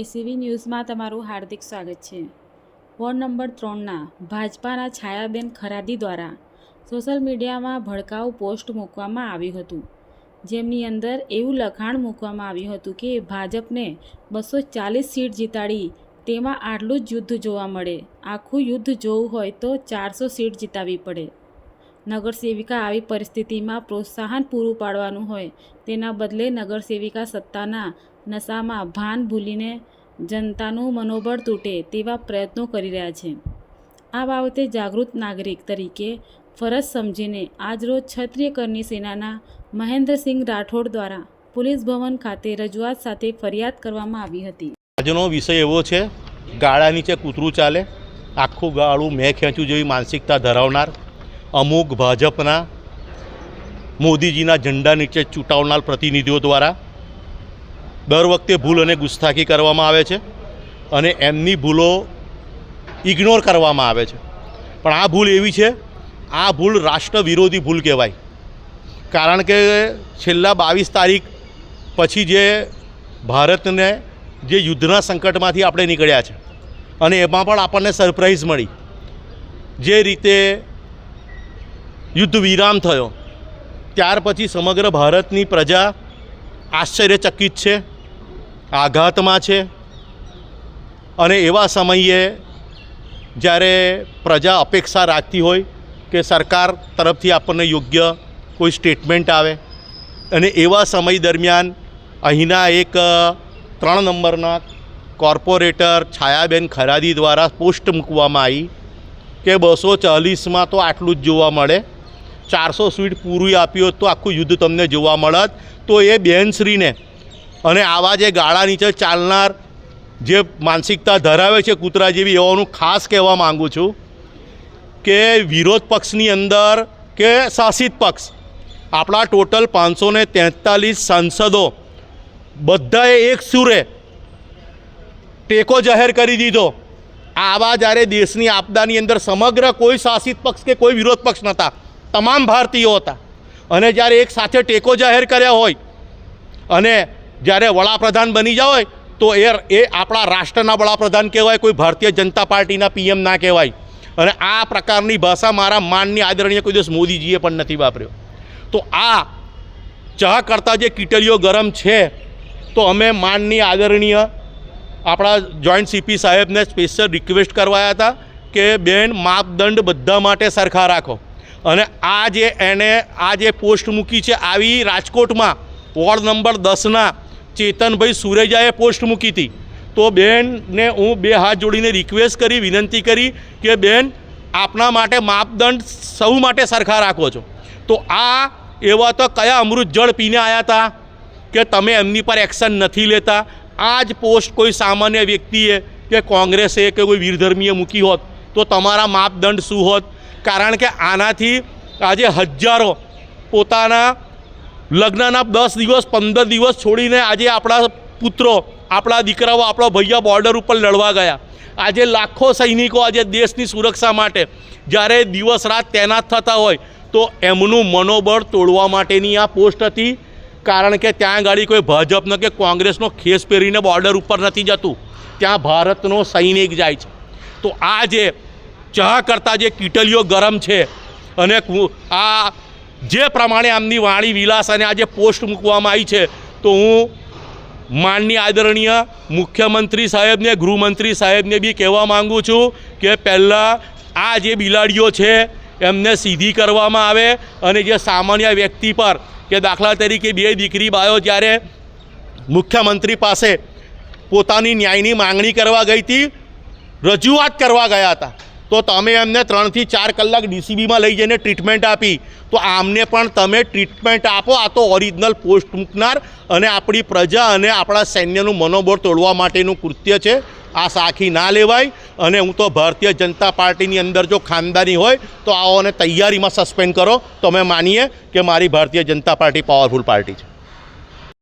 ACB ન્યૂઝમાં તમારું હાર્દિક સ્વાગત છે. વોર્ડ નંબર ત્રણના ભાજપાના છાયાબેન ખરાદી દ્વારા સોશિયલ મીડિયામાં ભડકાઉ પોસ્ટ મૂકવામાં આવ્યું હતું. જેમની અંદર એવું લખાણ મૂકવામાં આવ્યું હતું કે ભાજપને બસો ચાલીસ સીટ જીતાડી તેમાં આટલું જ યુદ્ધ જોવા મળે. આખું યુદ્ધ જોવું હોય તો ચારસો સીટ જીતાવી પડે. નગરસેવિકા આવી પરિસ્થિતિમાં પ્રોત્સાહન પૂરું પાડવાનું હોય, તેના બદલે નગરસેવિકા સત્તાના નશામાં ભાન ભૂલીને જનતાનું મનોબળ તૂટે તેવા પ્રયત્નો કરી રહ્યા છે. આ બાબતે જાગૃત નાગરિક તરીકે ફરજ સમજીને આજરોજ ક્ષત્રિય કરની સેનાના મહેન્દ્રસિંહ રાઠોડ દ્વારા પોલીસ ભવન ખાતે રજૂઆત સાથે ફરિયાદ કરવામાં આવી હતી. આજનો વિષય એવો છે, ગાળા નીચે કૂતરું ચાલે, આખું ગાળું મેં ખેંચ્યું જેવી માનસિકતા ધરાવનાર અમુક ભાજપના મોદીજીના ઝંડા નીચે ચૂંટાવનાર પ્રતિનિધિઓ દ્વારા દર વખતે ભૂલ અને ગુસ્તાખી કરવામાં આવે છે અને એમની ભૂલો ઇગ્નોર કરવામાં આવે છે. પણ આ ભૂલ એવી છે, આ ભૂલ રાષ્ટ્ર વિરોધી ભૂલ કહેવાય. કારણ કે છેલ્લા બાવીસ તારીખ પછી જે ભારતને જે યુદ્ધના સંકટમાંથી આપણે નીકળ્યા છે અને એમાં પણ આપણને સરપ્રાઈઝ મળી. જે રીતે યુદ્ધ વિરામ થયો. ત્યાર પછી સમગ્ર ભારતની પ્રજા આશ્ચર્યચકિત છે, આઘાતમાં છે અને એવા સમયે જ્યારે પ્રજા અપેક્ષા રાખતી હોય કે સરકાર તરફથી આપણને યોગ્ય કોઈ સ્ટેટમેન્ટ આવે અને એવા સમય દરમિયાન અહીંના એક ત્રણ નંબરના કોર્પોરેટર છાયાબેન ખરાદી દ્વારા પોસ્ટ મૂકવામાં આવી કે બસો ચાલીસમાં તો આટલું જ જોવા મળે. ચારસો સીટ પૂરી આપ્યું હોત તો આખું યુદ્ધ તમને જોવા મળત. તો એ બેનશ્રીને અને આવા જે ગાળા નીચે ચાલનાર જે માનસિકતા ધરાવે છે કૂતરા જેવી એવાનું ખાસ કહેવા માગું છું કે વિરોધ પક્ષની અંદર કે શાસિત પક્ષ, આપણા ટોટલ પાંચસો ને તેતાલીસ સાંસદો બધાએ એક સુરે ટેકો જાહેર કરી દીધો. આવા જ્યારે દેશની આપદાની અંદર સમગ્ર કોઈ શાસિત પક્ષ કે કોઈ વિરોધ પક્ષ નહોતા. તમામ ભારતીયો હતા. અને જ્યારે એક સાથે ટેકો જાહેર કર્યા હોય અને જ્યારે વડાપ્રધાન બની જાય હોય, તો એ એ આપણા રાષ્ટ્રના વડાપ્રધાન કહેવાય, કોઈ ભારતીય જનતા પાર્ટીના પીએમ ના કહેવાય. અને આ પ્રકારની ભાષા મારા માનની આદરણીય કોઈ દિવસ મોદીજીએ પણ નથી વાપર્યો. તો આ ચા કરતાં જે કીટલીઓ ગરમ છે, તો અમે માનની આદરણીય આપણા જોઈન્ટ સીપી સાહેબને સ્પેશિયલ રિક્વેસ્ટ કરવાયા હતા કે બેન માપદંડ બધા માટે સરખા રાખો. અને આ જે એને આ જે પોસ્ટ મૂકી છે આવી રાજકોટમાં વોર્ડ નંબર દસના ચેતનભાઈ સુરેજાએ પોસ્ટ મૂકી હતી. તો બેનને હું બે હાથ જોડીને રિક્વેસ્ટ કરી, વિનંતી કરી કે બેન, આપના માટે માપદંડ સૌ માટે સરખા રાખો છો. તો આ એવા તો કયા અમૃત જળ પીને આવ્યા હતા કે તમે એમની પર એક્શન નથી લેતા? આ જ પોસ્ટ કોઈ સામાન્ય વ્યક્તિએ કે કોંગ્રેસે કે કોઈ વીરધર્મીએ મૂકી હોત તો તમારા માપદંડ શું હોત? કારણ કે આનાથી આજે હજારો પોતાના લગ્નના દસ દિવસ, પંદર દિવસ છોડીને આજે આપણા પુત્રો, આપણા દીકરાઓ, આપણા ભૈયા બોર્ડર ઉપર લડવા ગયા. આજે લાખો સૈનિકો આજે દેશની સુરક્ષા માટે, જ્યારે દિવસ રાત તૈનાત થતા હોય, તો એમનું મનોબળ તોડવા માટેની આ પોસ્ટ હતી. કારણ કે ત્યાં ગાડી કોઈ ભાજપનો કે કોંગ્રેસનો ખેસ પહેરીને બોર્ડર ઉપર નથી જતું. ત્યાં ભારતનો સૈનિક જાય છે. તો આ જે ચા કરતાં જે કીટલીઓ ગરમ છે અને આ જે પ્રમાણે આમની વાણી વિલાસ અને આ જે પોસ્ટ મૂકવામાં આવી છે, તો હું માનની આદરણીય મુખ્યમંત્રી સાહેબને, ગૃહમંત્રી સાહેબને બી કહેવા માગું છું કે પહેલાં આ જે બિલાડીઓ છે, એમને સીધી કરવામાં આવે અને જે સામાન્ય વ્યક્તિ પર કે દાખલા તરીકે બે દીકરી બાયો જ્યારે મુખ્યમંત્રી પાસે પોતાની ન્યાયની માંગણી કરવા ગઈ હતી, રજૂઆત કરવા ગયા હતા તો તમે એમને ત્રણથી ચાર કલાક ડીસીબીમાં લઈ જઈને ટ્રીટમેન્ટ આપી. તો આમને પણ તમે ટ્રીટમેન્ટ આપો, આ તો ઓરિજિનલ પોસ્ટ મૂકનાર અને આપણી પ્રજા અને આપણા સૈન્યનું મનોબળ તોડવા માટેનું કૃત્ય છે. આ સાખી ના લેવાય અને હું તો ભારતીય જનતા પાર્ટીની અંદર જો ખાનદાની હોય, તો આઓને તૈયારીમાં સસ્પેન્ડ કરો. તો અમે માનીએ કે મારી Bharatiya Janata party powerful party છે.